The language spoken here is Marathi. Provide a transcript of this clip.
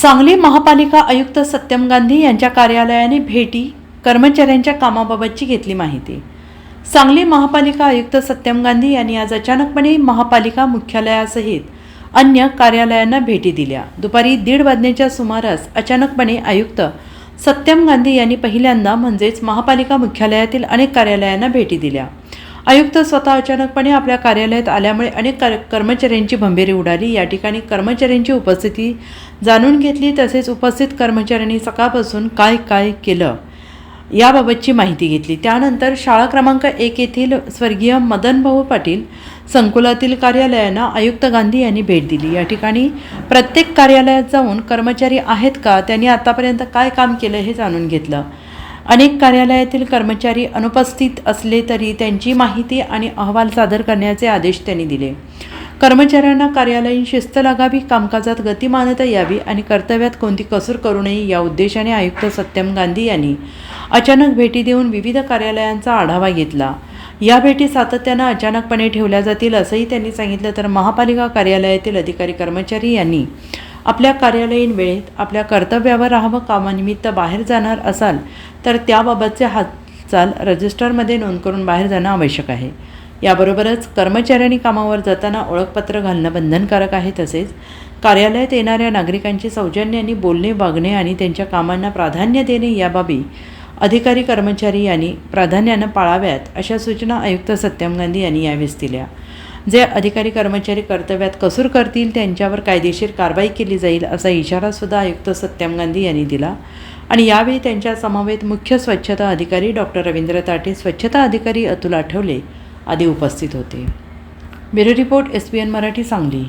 सांगली महापालिका आयुक्त सत्यम गांधी यांच्या कार्यालयाने भेटी कर्मचाऱ्यांच्या कामाबाबतची घेतली माहिती. सांगली महापालिका आयुक्त सत्यम गांधी यांनी आज अचानकपणे महापालिका मुख्यालयासहित अन्य कार्यालयांना भेटी दिल्या. दुपारी दीड वाजण्याच्या सुमारास अचानकपणे आयुक्त सत्यम गांधी यांनी पहिल्यांदा म्हणजेच महापालिका मुख्यालयातील अनेक कार्यालयांना भेटी दिल्या. आयुक्त स्वतः अचानकपणे आपल्या कार्यालयात आल्यामुळे अनेक कर्मचाऱ्यांची भंभेरी उडाली. या ठिकाणी कर्मचाऱ्यांची उपस्थिती जाणून घेतली. तसेच उपस्थित कर्मचाऱ्यांनी सकाळपासून काय काय केलं याबाबतची माहिती घेतली. त्यानंतर शाळा क्रमांक एक येथील स्वर्गीय मदनभाऊ पाटील संकुलातील कार्यालयांना आयुक्त गांधी यांनी भेट दिली. या ठिकाणी प्रत्येक कार्यालयात जाऊन कर्मचारी आहेत का? त्यांनी आतापर्यंत काय काम केलं हे जाणून घेतलं. अनेक कार्यालयातील कर्मचारी अनुपस्थित असले तरी त्यांची माहिती आणि अहवाल सादर करण्याचे आदेश त्यांनी दिले. कर्मचाऱ्यांना कार्यालयीन शिस्त लागावी कामकाजात गतिमानता यावी आणि कर्तव्यात कोणती कसूर करू नये या उद्देशाने आयुक्त सत्यम गांधी यांनी अचानक भेटी देऊन विविध कार्यालयांचा आढावा घेतला. या भेटी सातत्यानं अचानकपणे ठेवल्या जातील असंही त्यांनी सांगितलं तर महापालिका कार्यालयातील अधिकारी कर्मचारी यांनी आपल्या कार्यालयीन वेळेत आपल्या कर्तव्यावर राहावं कामानिमित्त बाहेर जाणार असाल तर त्याबाबतचे हालचाल रजिस्टरमध्ये नोंद करून बाहेर जाणं आवश्यक आहे. याबरोबरच कर्मचाऱ्यांनी कामावर जाताना ओळखपत्र घालणं बंधनकारक आहे. तसेच कार्यालयात येणाऱ्या नागरिकांची सौजन्याने बोलणे वागणे आणि त्यांच्या कामांना प्राधान्य देणे या बाबी अधिकारी कर्मचारी यांनी प्राधान्यानं पाळाव्यात अशा सूचना आयुक्त सत्यम गांधी यांनी यावेळेस दिल्या. जे अधिकारी कर्मचारी कर्तव्यात कसूर करतील त्यांच्यावर कायदेशीर कारवाई केली जाईल असा इशारासुद्धा आयुक्त सत्यम गांधी यांनी दिला. आणि यावेळी त्यांच्या समवेत मुख्य स्वच्छता अधिकारी डॉक्टर रवींद्र ताटे स्वच्छता अधिकारी अतुल आठवले आदी उपस्थित होते. Bureau report S P N Marathi Sangli.